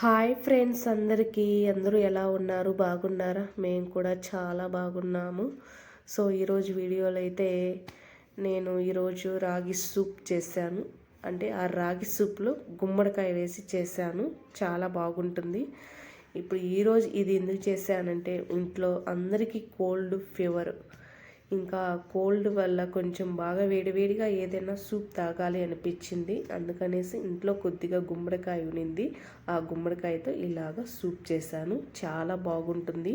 Hi friends అందరికీ. అందరూ ఎలా ఉన్నారు? బాగున్నారా? మేము కూడా చాలా బాగున్నాము. సో ఈరోజు వీడియోలో అయితే నేను ఈరోజు రాగి సూప్ చేశాను. అంటే ఆ రాగి సూప్లో గుమ్మడికాయ వేసి చేశాను. చాలా బాగుంటుంది. ఇప్పుడు ఈరోజు ఇది ఎందుకు చేశానంటే ఇంట్లో అందరికీ కోల్డ్ ఫీవర్. ఇంకా కోల్డ్ వల్ల కొంచెం బాగా వేడివేడిగా ఏదైనా సూప్ తాగాలి అనిపించింది. అందుకనేసి ఇంట్లో కొద్దిగా గుమ్మడికాయ ఉనింది. ఆ గుమ్మడికాయతో ఇలాగ సూప్ చేశాను. చాలా బాగుంటుంది.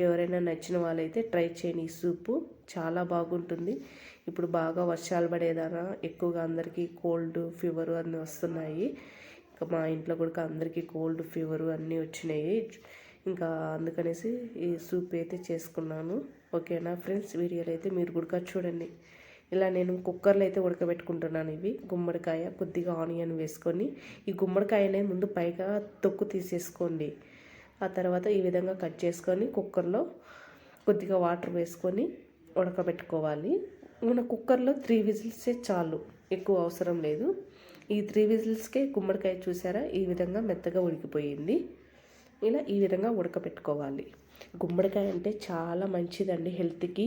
ఎవరైనా నచ్చిన వాళ్ళైతే ట్రై చేయని ఈ సూపు. చాలా బాగుంటుంది. ఇప్పుడు బాగా వర్షాలు పడేదానా ఎక్కువగా అందరికీ కోల్డ్ ఫీవర్ అన్నీ వస్తున్నాయి. ఇంకా మా ఇంట్లో కూడా అందరికీ కోల్డ్ ఫీవర్ అన్నీ వచ్చినాయి. ఇంకా అందుకనేసి ఈ సూప్ అయితే చేసుకున్నాను. ఓకేనా? ఫ్రెండ్స్ వీడియోలు అయితే మీరు కూడా చూడండి. ఇలా నేను కుక్కర్లో అయితే ఉడకబెట్టుకుంటున్నాను ఇవి. గుమ్మడికాయ కొద్దిగా ఆనియన్ వేసుకొని ఈ గుమ్మడికాయ అనేది ముందు పైగా తొక్కు తీసేసుకోండి. ఆ తర్వాత ఈ విధంగా కట్ చేసుకొని కుక్కర్లో కొద్దిగా వాటర్ వేసుకొని ఉడకబెట్టుకోవాలి. మన కుక్కర్లో త్రీ విజిల్సే చాలు. ఎక్కువ అవసరం లేదు. ఈ త్రీ విజిల్స్కే గుమ్మడికాయ చూసారా? ఈ విధంగా మెత్తగా ఉడికిపోయింది. ఇలా ఈ విధంగా ఉడకబెట్టుకోవాలి. గుమ్మడికాయ అంటే చాలా మంచిదండి హెల్త్కి.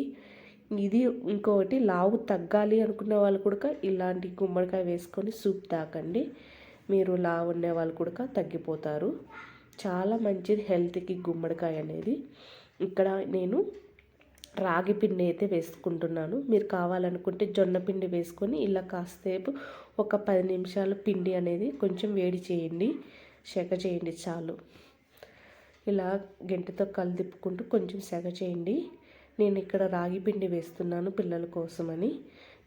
ఇది ఇంకొకటి లావు తగ్గాలి అనుకునే వాళ్ళు కూడా ఇలాంటి గుమ్మడికాయ వేసుకొని సూప్ తాకండి మీరు లావు ఉండే వాళ్ళు కూడా తగ్గిపోతారు. చాలా మంచిది హెల్త్కి గుమ్మడికాయ అనేది. ఇక్కడ నేను రాగి పిండి అయితే వేసుకుంటున్నాను. మీరు కావాలనుకుంటే జొన్న పిండి వేసుకొని ఇలా కాసేపు ఒక పది నిమిషాలు పిండి అనేది కొంచెం వేడి చేయండి. సెక చేయండి చాలు. ఇలా గెంటతో కలిదిప్పుకుంటూ కొంచెం సెగ చేయండి. నేను ఇక్కడ రాగి పిండి వేస్తున్నాను పిల్లల కోసమని.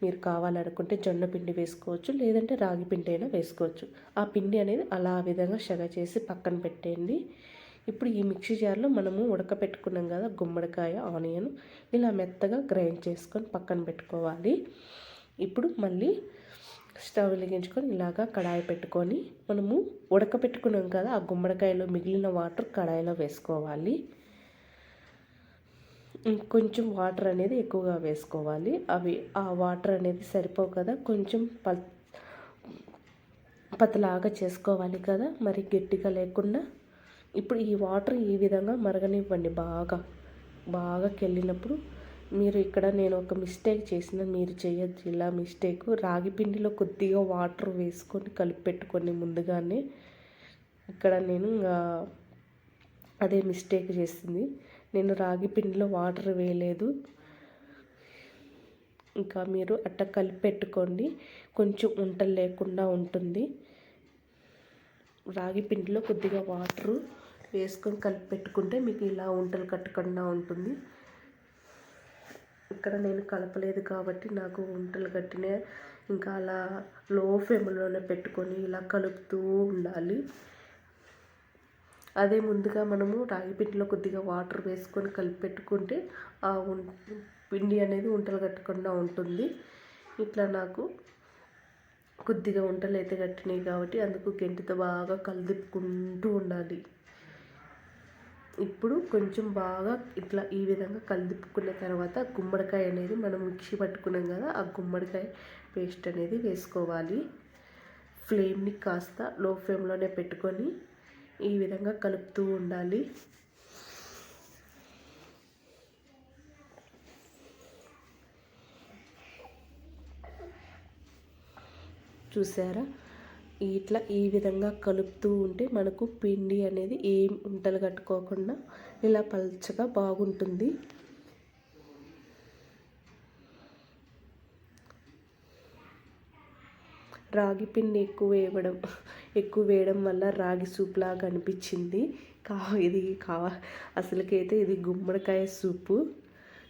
మీరు కావాలనుకుంటే జొన్న పిండి వేసుకోవచ్చు లేదంటే రాగి పిండి అయినా వేసుకోవచ్చు. ఆ పిండి అనేది అలా విధంగా సెగ చేసి పక్కన పెట్టేయండి. ఇప్పుడు ఈ మిక్సీ జార్లో మనము ఉడకపెట్టుకున్నాం కదా గుమ్మడికాయ ఆనియన్ ఇలా మెత్తగా గ్రైండ్ చేసుకొని పక్కన పెట్టుకోవాలి. ఇప్పుడు మళ్ళీ స్టవ్ వెలిగించుకొని ఇలాగా కడాయి పెట్టుకొని మనము ఉడకపెట్టుకున్నాం కదా ఆ గుమ్మడికాయలో మిగిలిన వాటర్ కడాయిలో వేసుకోవాలి. కొంచెం వాటర్ అనేది ఎక్కువగా వేసుకోవాలి. అవి ఆ వాటర్ అనేది సరిపోవు కదా కొంచెం ప పతలాగా చేసుకోవాలి కదా మరి గట్టిగా లేకుండా. ఇప్పుడు ఈ వాటర్ ఈ విధంగా మరగనివ్వండి బాగా బాగా కెళ్ళినప్పుడు. మీరు ఇక్కడ నేను ఒక మిస్టేక్ చేసిన మీరు చేయొద్దు. ఇలా మిస్టేక్ రాగి పిండిలో కొద్దిగా వాటర్ వేసుకొని కలిపి పెట్టుకొని ముందుగానే. ఇక్కడ నేను అదే మిస్టేక్ చేసింది. నేను రాగి పిండిలో వాటర్ వేయలేదు. ఇంకా మీరు అట్ట కలిపి పెట్టుకోండి. కొంచెం ఉంటలు లేకుండా ఉంటుంది. రాగి పిండిలో కొద్దిగా వాటరు వేసుకొని కలిపి పెట్టుకుంటే మీకు ఇలా ఉంటలు కట్టకుండా ఉంటుంది. ఇక్కడ నేను కలపలేదు కాబట్టి నాకు వంటలు కట్టిన ఇంకా అలా లో ఫ్లేమ్లోనే పెట్టుకొని ఇలా కలుపుతూ ఉండాలి. అదే ముందుగా మనము రాగి పిండిలో కొద్దిగా వాటర్ వేసుకొని కలిపి పెట్టుకుంటే ఆ పిండి అనేది వంటలు కట్టకుండా ఉంటుంది. ఇట్లా నాకు కొద్దిగా వంటలు అయితే కట్టినాయి కాబట్టి అందుకు గెంటితో బాగా కలిదిప్పుకుంటూ ఉండాలి. ఇప్పుడు కొంచెం బాగా ఇట్లా ఈ విధంగా కలుపుకున్న తర్వాత గుమ్మడికాయ అనేది మనం మిక్సీ పట్టుకున్నాం కదా ఆ గుమ్మడికాయ పేస్ట్ అనేది వేసుకోవాలి. ఫ్లేమ్ని కాస్త లో ఫ్లేమ్లోనే పెట్టుకొని ఈ విధంగా కలుపుతూ ఉండాలి. చూసారా? ఇట్లా ఈ విధంగా కలుపుతూ ఉంటే మనకు పిండి అనేది ఏం ఉంటలు కట్టుకోకుండా ఇలా పల్చగా బాగుంటుంది. రాగి పిండి ఎక్కువ వేయడం ఎక్కువ వేయడం వల్ల రాగి సూప్ లాగా అనిపించింది. కా ఇది కావ. అసలుకైతే ఇది గుమ్మడికాయ సూపు.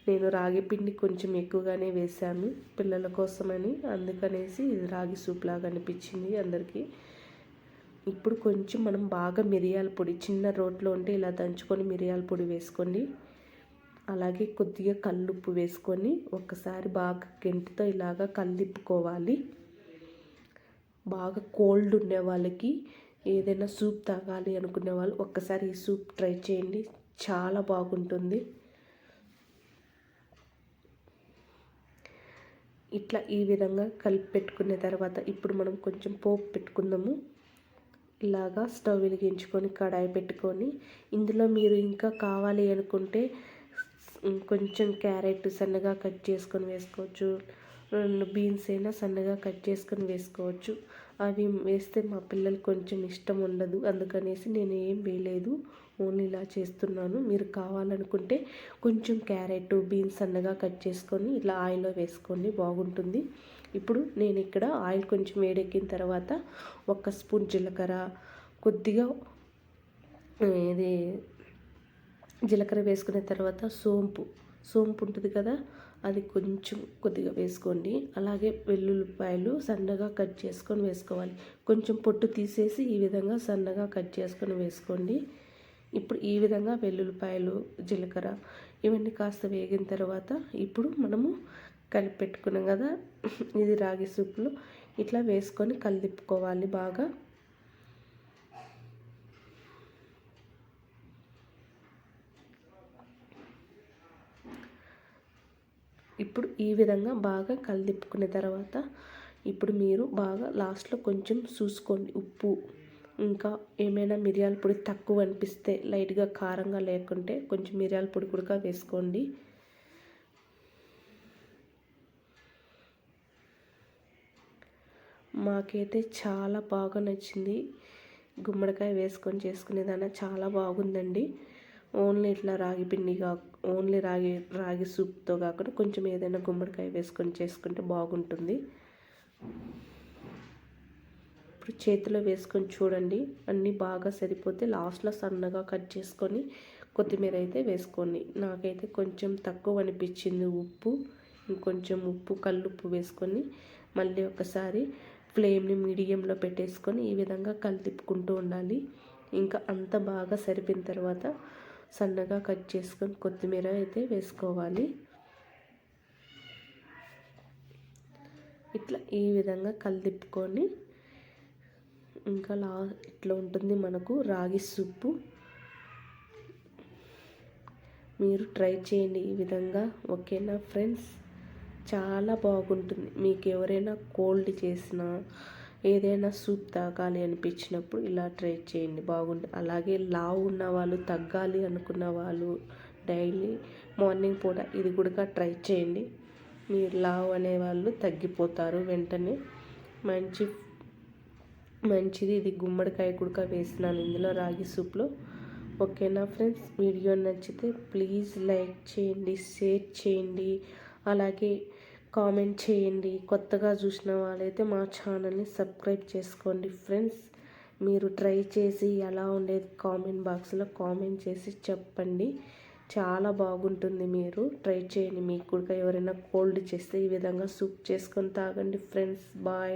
నేను రాగి పిండి కొంచెం ఎక్కువగానే వేశాను పిల్లల కోసమని. అందుకనేసి ఇది రాగి సూప్ లాగా అనిపించింది అందరికీ. ఇప్పుడు కొంచెం మనం బాగా మిరియాల పొడి చిన్న రోట్లో ఉంటే ఇలా దంచుకొని మిరియాల పొడి వేసుకోండి. అలాగే కొద్దిగా కల్లుప్పు వేసుకొని ఒక్కసారి బాగా గెంటితో ఇలాగా కల్లిప్పుకోవాలి. బాగా కోల్డ్ ఉండే వాళ్ళకి ఏదైనా సూప్ తాగాలి అనుకునే వాళ్ళు ఒక్కసారి ఈ సూప్ ట్రై చేయండి. చాలా బాగుంటుంది. ఇట్లా ఈ విధంగా కలిపి పెట్టుకున్న తర్వాత ఇప్పుడు మనం కొంచెం పోపు పెట్టుకుందాము. ఇలాగా స్టవ్ వెలిగించుకొని కడాయి పెట్టుకొని ఇందులో మీరు ఇంకా కావాలి అనుకుంటే కొంచెం క్యారెట్ సన్నగా కట్ చేసుకొని వేసుకోవచ్చు. రెండు బీన్స్ అయినా సన్నగా కట్ చేసుకొని వేసుకోవచ్చు. అవి వేస్తే మా పిల్లలు కొంచెం ఇష్టం ఉండదు. అందుకనేసి నేను ఏం వేయలేదు. ఓన్లీ ఇలా చేస్తున్నాను. మీరు కావాలనుకుంటే కొంచెం క్యారెట్ బీన్స్ సన్నగా కట్ చేసుకొని ఇలా ఆయిల్లో వేసుకోండి. బాగుంటుంది. ఇప్పుడు నేను ఇక్కడ ఆయిల్ కొంచెం వేడెక్కిన తర్వాత ఒక స్పూన్ జీలకర్ర కొద్దిగా ఇది జీలకర్ర వేసుకున్న తర్వాత సోంపు. సోంపు ఉంటుంది కదా అది కొంచెం కొద్దిగా వేసుకోండి. అలాగే వెల్లుల్లిపాయలు సన్నగా కట్ చేసుకొని వేసుకోవాలి. కొంచెం పొట్టు తీసేసి ఈ విధంగా సన్నగా కట్ చేసుకొని వేసుకోండి. ఇప్పుడు ఈ విధంగా వెల్లుల్లిపాయలు జీలకర్ర ఇవన్నీ కాస్త వేగిన తర్వాత ఇప్పుడు మనము కలిపి పెట్టుకున్నాం కదా ఇది రాగి సూప్లో ఇట్లా వేసుకొని కలిపుకోవాలి బాగా. ఇప్పుడు ఈ విధంగా బాగా కలిదిప్పుకున్న తర్వాత ఇప్పుడు మీరు బాగా లాస్ట్లో కొంచెం చూసుకోండి ఉప్పు. ఇంకా ఏమైనా మిరియాల పొడి తక్కువ అనిపిస్తే లైట్గా కారంగా లేకుంటే కొంచెం మిరియాల పొడి కూడా వేసుకోండి. మాకైతే చాలా బాగా నచ్చింది. గుమ్మడికాయ వేసుకొని చేసుకునేదాన్ని చాలా బాగుందండి. ఓన్లీ ఇట్లా రాగి పిండిగా ఓన్లీ రాగి రాగి సూప్తో కాకుండా కొంచెం ఏదైనా గుమ్మడికాయ వేసుకొని చేసుకుంటే బాగుంటుంది. ఇప్పుడు చేతిలో వేసుకొని చూడండి. అన్నీ బాగా సరిపోతే లాస్ట్లో సన్నగా కట్ చేసుకొని కొత్తిమీర అయితే వేసుకోండి. నాకైతే కొంచెం తక్కువ అనిపించింది ఉప్పు. ఇంకొంచెం ఉప్పు కల్లుప్పు వేసుకొని మళ్ళీ ఒకసారి ఫ్లేమ్ని మీడియంలో పెట్టేసుకొని ఈ విధంగా కలిపుకుంటూ ఉండాలి. ఇంకా అంత బాగా సరిపోయిన తర్వాత సన్నగా కట్ చేసుకొని కొత్తిమీర అయితే వేసుకోవాలి. ఇట్లా ఈ విధంగా కలిదిప్పుకొని ఇంకా లా ఇట్లా ఉంటుంది మనకు రాగి సూపు. మీరు ట్రై చేయండి ఈ విధంగా ఓకేనా ఫ్రెండ్స్? చాలా బాగుంటుంది. మీకు ఎవరైనా కోల్డ్ చేసినా ఏదైనా సూప్ తాగాలి అనిపించినప్పుడు ఇలా ట్రై చేయండి బాగుంటుంది. అలాగే లావు ఉన్న వాళ్ళు తగ్గాలి అనుకున్న వాళ్ళు డైలీ మార్నింగ్ పూట ఇది కూడా ట్రై చేయండి. మీరు లావు అనే వాళ్ళు తగ్గిపోతారు వెంటనే. మంచి మంచిది. ఇది గుమ్మడికాయ కుడక వేసినాను ఇందులో రాగి సూప్లో. ఓకేనా ఫ్రెండ్స్? వీడియో నచ్చితే ప్లీజ్ లైక్ చేయండి షేర్ చేయండి. అలాగే కామెంట్ చేయండి. కొత్తగా చూసిన వాళ్ళైతే మా ఛానల్ని సబ్స్క్రైబ్ చేసుకోండి ఫ్రెండ్స్. మీరు ట్రై చేసి ఎలా ఉండేది కామెంట్ బాక్స్లో కామెంట్ చేసి చెప్పండి. చాలా బాగుంటుంది మీరు. ట్రై చేయండి. మీకు కూడా ఎవరైనా కోల్డ్ చేస్తే ఈ విధంగా సూప్ చేసుకొని తాగండి ఫ్రెండ్స్. బాయ్.